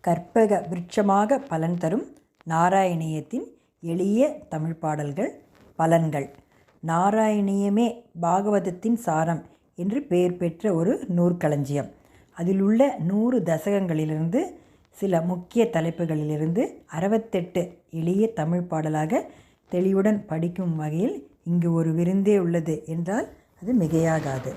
கற்பக விருட்சமாக பலன் தரும் நாராயணியத்தின் எளிய தமிழ் பாடல்கள் பலன்கள். நாராயணியமே பாகவதத்தின் சாரம் என்று பெயர் பெற்ற ஒரு நூற்களஞ்சியம். அதில் உள்ள நூறு தசகங்களிலிருந்து சில முக்கிய தலைப்புகளிலிருந்து அறுபத்தெட்டு எளிய தமிழ் பாடலாக தெளிவுடன் படிக்கும் வகையில் இங்கு ஒரு விருந்தே உள்ளது என்றால் அது மிகையாகாது.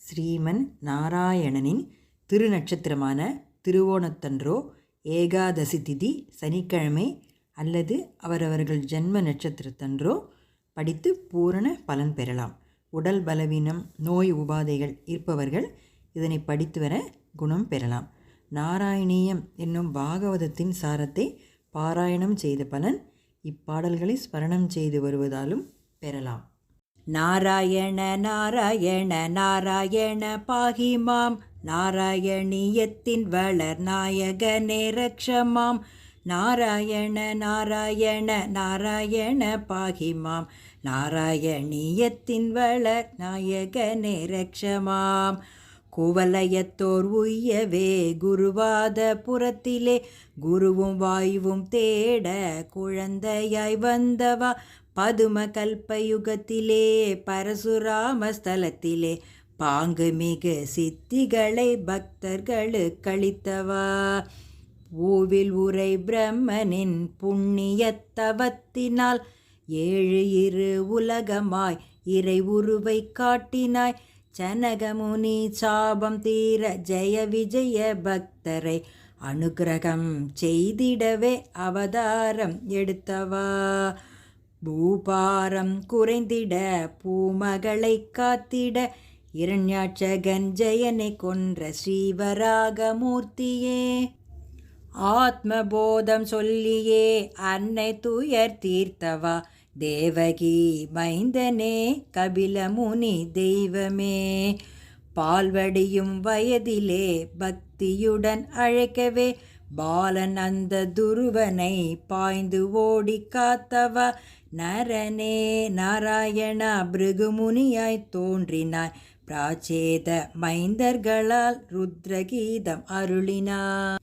ஸ்ரீமன் நாராயணனின் திருநட்சத்திரமான திருவோணத்தன்றோ ஏகாதசி திதி சனிக்கிழமை அல்லது அவரவர்கள் ஜென்ம நட்சத்திரத்தன்றோ படித்து பூரண பலன் பெறலாம். உடல் பலவீனம் நோய் உபாதைகள் இருப்பவர்கள் இதனை படித்து வர குணம் பெறலாம். நாராயணீயம் என்னும் பாகவதத்தின் சாரத்தை பாராயணம் செய்த பலன் இப்பாடல்களை ஸ்மரணம் செய்து வருவதாலும் பெறலாம். நாராயண நாராயண நாராயண பாகிமாம் நாராயணியத்தின் வளர் நாயக நேரக்ஷமாம் நாராயண நாராயண நாராயண பாகிமாம். நாராயணியத்தின் வளர் நாயக நேரக்ஷமாம் குவலயத்தோர் உய்யவே குருவாத புறத்திலே குருவும் வாயுவும் தேட குழந்தையாய் வந்தவா. பதும கல்பயுகத்திலே பரசுராமஸ்தலத்திலே ஸ்தலத்திலே பாங்கு மிகு சித்திகளை பக்தர்களுக்களித்தவா பூவில் உரை பிரம்மனின் புண்ணியத்தவத்தினால் ஏழு இரு உலகமாய் இறை உருவை காட்டினாய். சனகமுனி சாபம் தீர ஜெய விஜய பக்தரை அனுகிரகம் செய்திடவே அவதாரம் எடுத்தவா? பூபாரம் குறைந்திட பூமகளை காத்திட இரண்யாட்சகன் ஜெயனை கொன்ற ஸ்ரீவராகமூர்த்தியே. ஆத்மபோதம் சொல்லியே அன்னை துயர் தீர்த்தவா. தேவகி மைந்தனே கபிலமுனி தெய்வமே. பால்வடியும் வயதிலே பக்தியுடன் அழைக்கவே பாலன் அந்த துருவனை பாய்ந்து ஓடி காத்தவ. நரனே நாராயணா பிருகுமுனியாய் தோன்றினாய். பிராச்சேத மைந்தர்களால் ருத்ரகீதம் அருளினார்.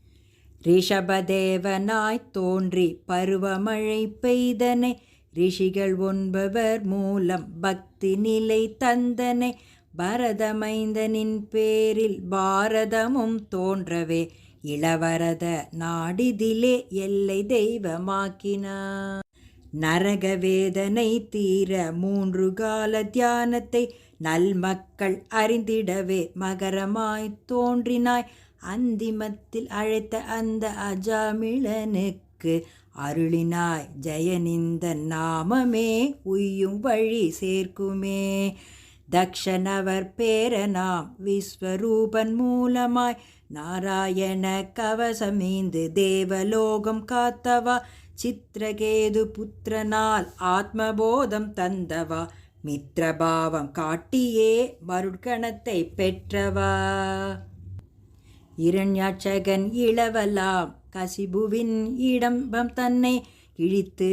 ரிஷபதேவனாய் தோன்றி பருவமழை பெய்தனை ரிஷிகள் ஒன்பவர் மூலம் பக்தி நிலை தந்தனை பரதமைந்தனின் பேரில் பாரதமும் தோன்றவே இளவரத நாடிதிலே எல்லை தெய்வமாக்கினார். நரக வேதனை தீர மூன்று கால தியானத்தை நல்மக்கள் அறிந்திடவே மகரமாய் தோன்றினாய். அந்திமத்தில் அழைத்த அந்த அஜாமிழனுக்கு அருளினாய். ஜெயனிந்த நாமமே உய்யும் வழி சேர்க்குமே. தக்ஷனவர் பேரனாம் விஸ்வரூபன் மூலமாய். நாராயண கவசமீந்து தேவலோகம் காத்தவா. சித்திரகேது புத்திரனால் ஆத்மபோதம் தந்தவா மித்ரபாவம் காட்டியே மருட்கணத்தை பெற்றவா. இரண்யாட்சகன் இளவலாம் கசிபுவின் இடம்பம் தன்னை இழித்து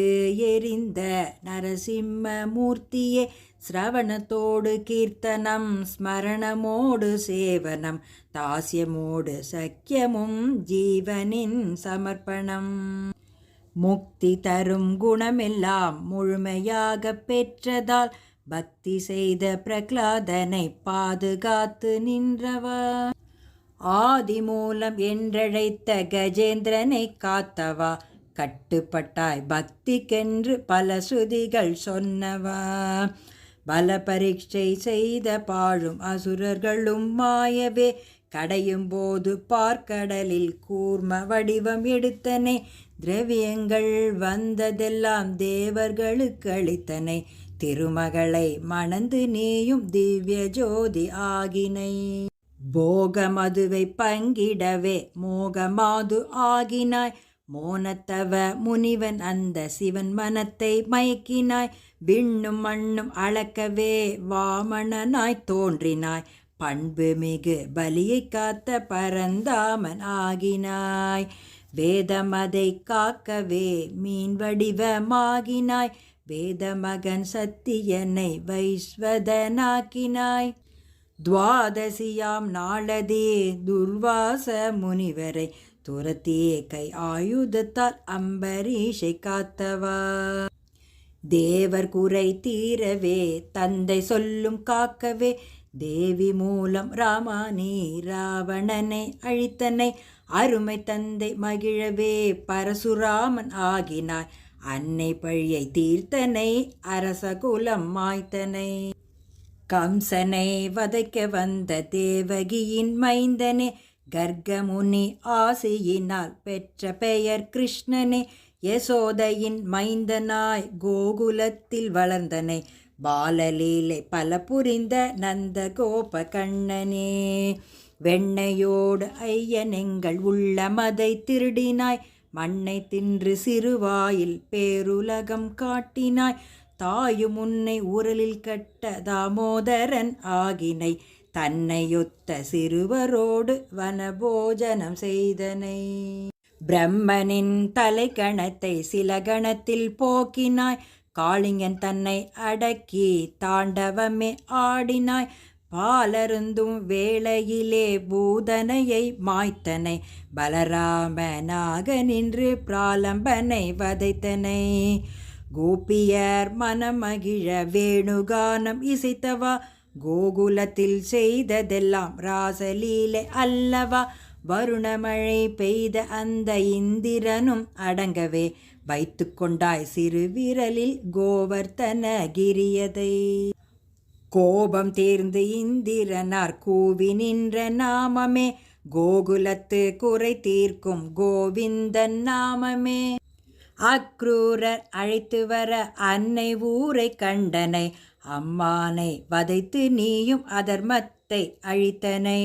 எரிந்த நரசிம்ம மூர்த்தியே சிரவணத்தோடு கீர்த்தனம் ஸ்மரணமோடு சேவனம் தாசியமோடு சக்கியமும் ஜீவனின் சமர்ப்பணம். முக்தி தரும் குணமெல்லாம் முழுமையாக பெற்றதால் பக்தி செய்த பிரகலாதனை பாதுகாத்து நின்றவா. ஆதி மூலம் என்றழைத்த கஜேந்திரனை காத்தவா. கட்டுப்பட்டாய் பக்திக்கென்று பல சுதிகள் சொன்னவா. பல பரீட்சை செய்த பாழும் அசுரர்களும் மாயவே. கடையும் போது பார்க்கடலில் கூர்ம வடிவம் எடுத்தனை. திரவியங்கள் வந்ததெல்லாம் தேவர்களுக்கு அளித்தனை. திருமகளை மணந்து நீயும் திவ்ய ஜோதி ஆகினை. போகமதுவை பங்கிடவே மோகமாது ஆகினாய். மோனத்தவ முனிவன் அந்த சிவன் மனத்தை மயக்கினாய். விண்ணும் மண்ணும் அளக்கவே வாமணனாய் தோன்றினாய். பண்பு மிகு பலியை காத்த பரந்தாமன் ஆகினாய். வேதமதை காக்கவே மீன் வடிவமாகினாய். வேதமகன் சத்தியனை வைஸ்வதனாக்கினாய். துவாதசியாம் நாளதே துர்வாச முனிவரை துரத்திய கை ஆயுதத்தால் அம்பரீஷை காத்தவா? தேவர் குறை தீரவே தந்தை சொல்லும் காக்கவே தேவி மூலம் ராமானி ராவணனை அழித்தனை அருமை தந்தை மகிழவே பரசுராமன் ஆகினாய் அன்னை பழியை தீர்த்தனை அரசகுலம் மாய்த்தனை. கம்சனை வதைக்க வந்த தேவகியின் மைந்தனே கர்க்கமுனி ஆசையினால் பெற்ற பெயர் கிருஷ்ணனே யசோதையின் மைந்தனாய் கோகுலத்தில் வளர்ந்தனை. பாலலீலை பல புரிந்த நந்த கோப கண்ணனே வெண்ணையோடு ஐயனெங்கள் உள்ளமதை திருடினாய் மண்ணை தின்று சிறுவாயில் பேருலகம் காட்டினாய். தாயும் உன்னை உரலில் கட்ட தாமோதரன் ஆகினை. தன்னையொத்த சிறுவரோடு வனபோஜனம் செய்தனை. பிரம்மனின் தலைக்கணத்தை சில கணத்தில் போக்கினாய். காளிங்கன் தன்னை அடக்கி தாண்டவமே ஆடினாய். பாலருந்தும் வேளையிலே பூதனையை மாய்த்தனை. பலராமனாக நின்று பிராலம்பனை வதைத்தனை. கோபியர் மனமகிழ வேணுகானம் இசைத்தவா. கோகுலத்தில் செய்ததெல்லாம் ராசலீலை அல்லவா? வருணமழை பெய்த அந்த இந்திரனும் அடங்கவே வைத்து கொண்டாய் சிறு விரலில் கோவர்த்தன கிரியதை கோபம் தேர்ந்து இந்திரனார் கூவி நின்ற நாமமே கோகுலத்து குறை தீர்க்கும் கோவிந்தன் நாமமே. அக்ரூரர் அழைத்து வர அன்னை ஊரை கண்டனை அம்மானை வதைத்து நீயும் அதர்மத்தை அழித்தனை.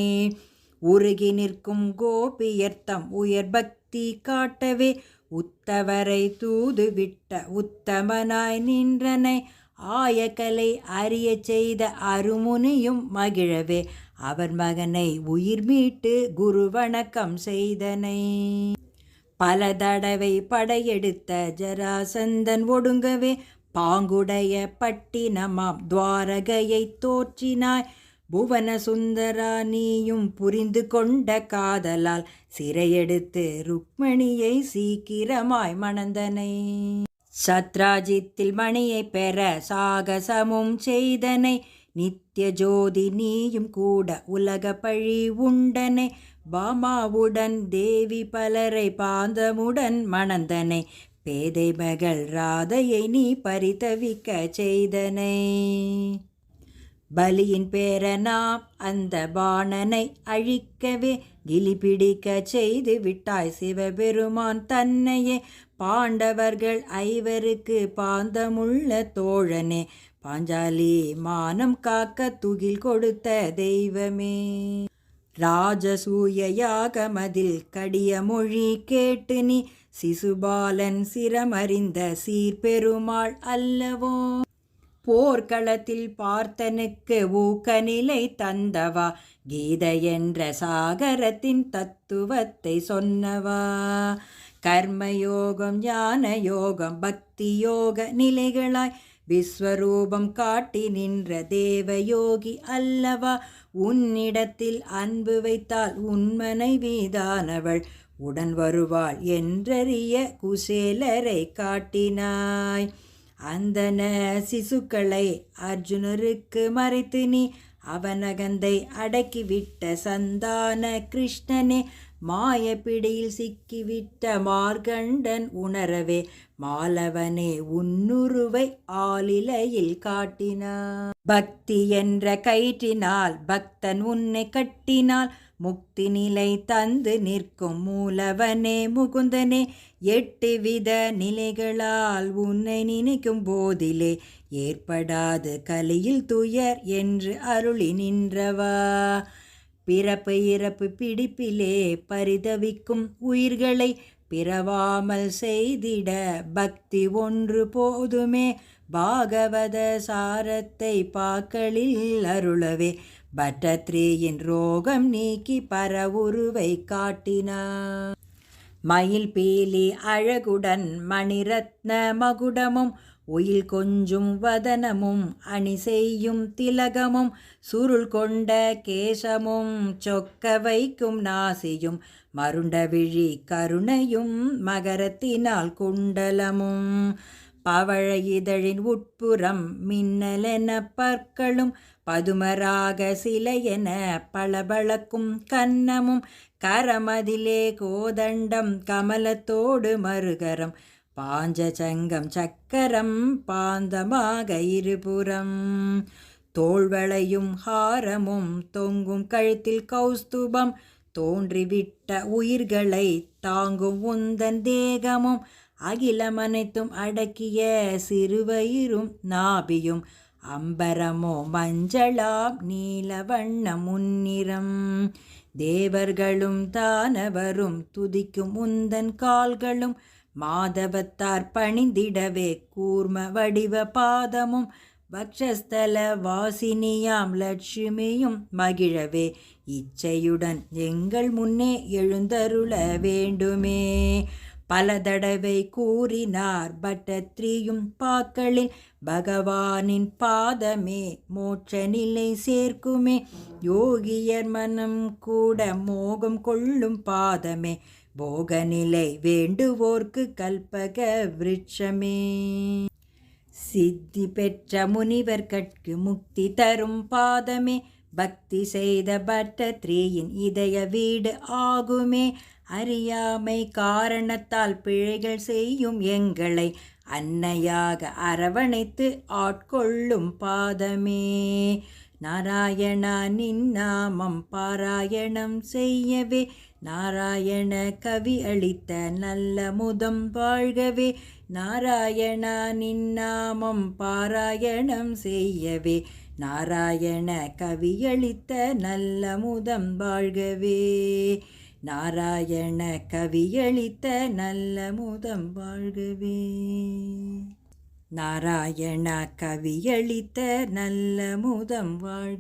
உருகி நிற்கும் கோபியர்த்தம் உயர் பக்தி காட்டவே. உத்தவரை தூதுவிட்ட உத்தமனாய் நின்றனை. ஆயக்கலை அறிய செய்த அருமுனியும் மகிழவே. அவர் மகனை உயிர் மீட்டு குரு வணக்கம் செய்தனை. பல தடவை படையெடுத்த ஜராசந்தன் ஒடுங்கவே. பாங்குடைய பட்டினமாம் துவாரகையை தோற்றினாய். புவன சுந்தரா நீயும் புரிந்து கொண்ட காதலால் சிறையெடுத்து ருக்மணியை சீக்கிரமாய் மணந்தனை. சத்ராஜித்தில் மணியை பெற சாகசமும் செய்தனை. நித்திய ஜோதி நீயும் கூட உலக பழி உண்டனை. பாமாவுடன் தேவி பலரை பாந்தமுடன் மணந்தனை. பேதை மகள் ராதையை நீ பரிதவிக்க செய்தனை. பலியின் பேரனாம் அந்த பாணனை அழிக்கவே கிளி பிடிக்க செய்து விட்டாய் சிவபெருமான் தன்னையே. பாண்டவர்கள் ஐவருக்கு பாந்தமுள்ள தோழனே பாஞ்சாலி மானம் காக்க துகில் கொடுத்த தெய்வமே. ராஜசூய யாகமதில் கடிய மொழி கேட்டு நீ சிசுபாலன் சிரமறிந்த சீர்பெருமாள் அல்லவோ? போர்க்களத்தில் பார்த்தனுக்கு ஊக்கநிலை தந்தவா? கீத என்ற சாகரத்தின் தத்துவத்தை சொன்னவா? கர்மயோகம் ஞான யோகம் பக்தி யோக நிலைகளாய் விஸ்வரூபம் காட்டி நின்ற தேவயோகி அல்லவா? உன்னிடத்தில் அன்பு வைத்தால் உன்மனை வீதானவள். உடன் வருவாள் என்றறிய குசேலரை காட்டினாய். அந்தன சிசுக்களை அர்ஜுனருக்கு மறைத்து நீ அவனகந்தை அடக்கிவிட்ட சந்தான கிருஷ்ணனே மாயப்பிடியில் சிக்கிவிட்ட மார்கண்டன் உணரவே மாலவனே உன்னுருவை ஆளிலையில் காட்டினார். பக்தி என்ற கயிற்றினால் பக்தன் உன்னை கட்டினால் முக்தி நிலை தந்து நிற்கும் மூலவனே முகுந்தனே எட்டு வித நிலைகளால் உன்னை நினைக்கும் போதிலே ஏற்படாது கலியில் துயர் என்று அருளி நின்றவா. பிறப்பு இறப்பு பிடிப்பிலே பரிதவிக்கும் உயிர்களை பிறவாமல் செய்திட பக்தி ஒன்று போதுமே. பாகவத சாரத்தை பாக்களில் அருளவே. பட்டத்ரீயின் ரோகம் நீக்கி பரவுருவை காட்டினார் மயில் பீலி அழகுடன் மணிரத்ன மகுடமும் ஒயில் கொஞ்சும் வதனமும் அணி செய்யும் திலகமும் சுருள் கொண்ட கேசமும் சொக்க வைக்கும் நாசியும் மருண்ட விழி கருணையும் மகரத்தினால் குண்டலமும். பவழ இதழின் உட்புறம் மின்னலென பற்களும் பதுமராக சிலையென பளபளக்கும் கன்னமும் கரமதிலே கோதண்டம் கமலத்தோடு மறுகரம் பாஞ்சசங்கம் சக்கரம் பாந்தமாக இருபுறம். தோள்வளையும் ஹாரமும் தொங்கும் கழுத்தில் கௌஸ்துபம். தோன்றிவிட்ட உயிர்களை தாங்கும் உந்தன் தேகமும். அகிலமனைத்தும் அடக்கிய சிறுவயிரும் நாபியும். அம்பரமோ மஞ்சளாம் நீல வண்ண முன்னிறம் தேவர்களும் தானவரும் துதிக்கும் உந்தன் கால்களும். மாதவத்தார் பணிந்திடவே கூர்ம வடிவ பாதமும் பக்ஷஸ்தல வாசினியாம் லட்சுமியும் மகிழவே. இச்சையுடன் எங்கள் முன்னே எழுந்தருள வேண்டுமே. பல தடவை கூறினார் பட்டத்ரியும் பாக்களில் பகவானின் பாதமே மோட்ச நிலை சேர்க்குமே. யோகியர் மனம் கூட மோகம் கொள்ளும் பாதமே. போகநிலை வேண்டுவோர்க்கு கல்பக விருட்சமே. சித்தி பெற்ற முனிவர் கட்கு முக்தி தரும் பாதமே. பக்தி செய்த பட்டத்ரேயின் இதய வீடு ஆகுமே. அறியாமை காரணத்தால் பிழைகள் செய்யும் எங்களை அன்னையாக அரவணைத்து ஆட்கொள்ளும் பாதமே. நாராயணா நின் நாமம் பாராயணம் செய்யவே. நாராயண கவி அளித்த நல்ல முதம் வாழ்கவே. நாராயணா நின்னாமம் பாராயணம் செய்யவே. நாராயண கவியளித்த நல்ல முதம் வாழ்கவே. நாராயண கவியளித்த நல்ல முதம் வாழ்கவே. நாராயண கவியளித்த நல்ல முதம் வாழ்க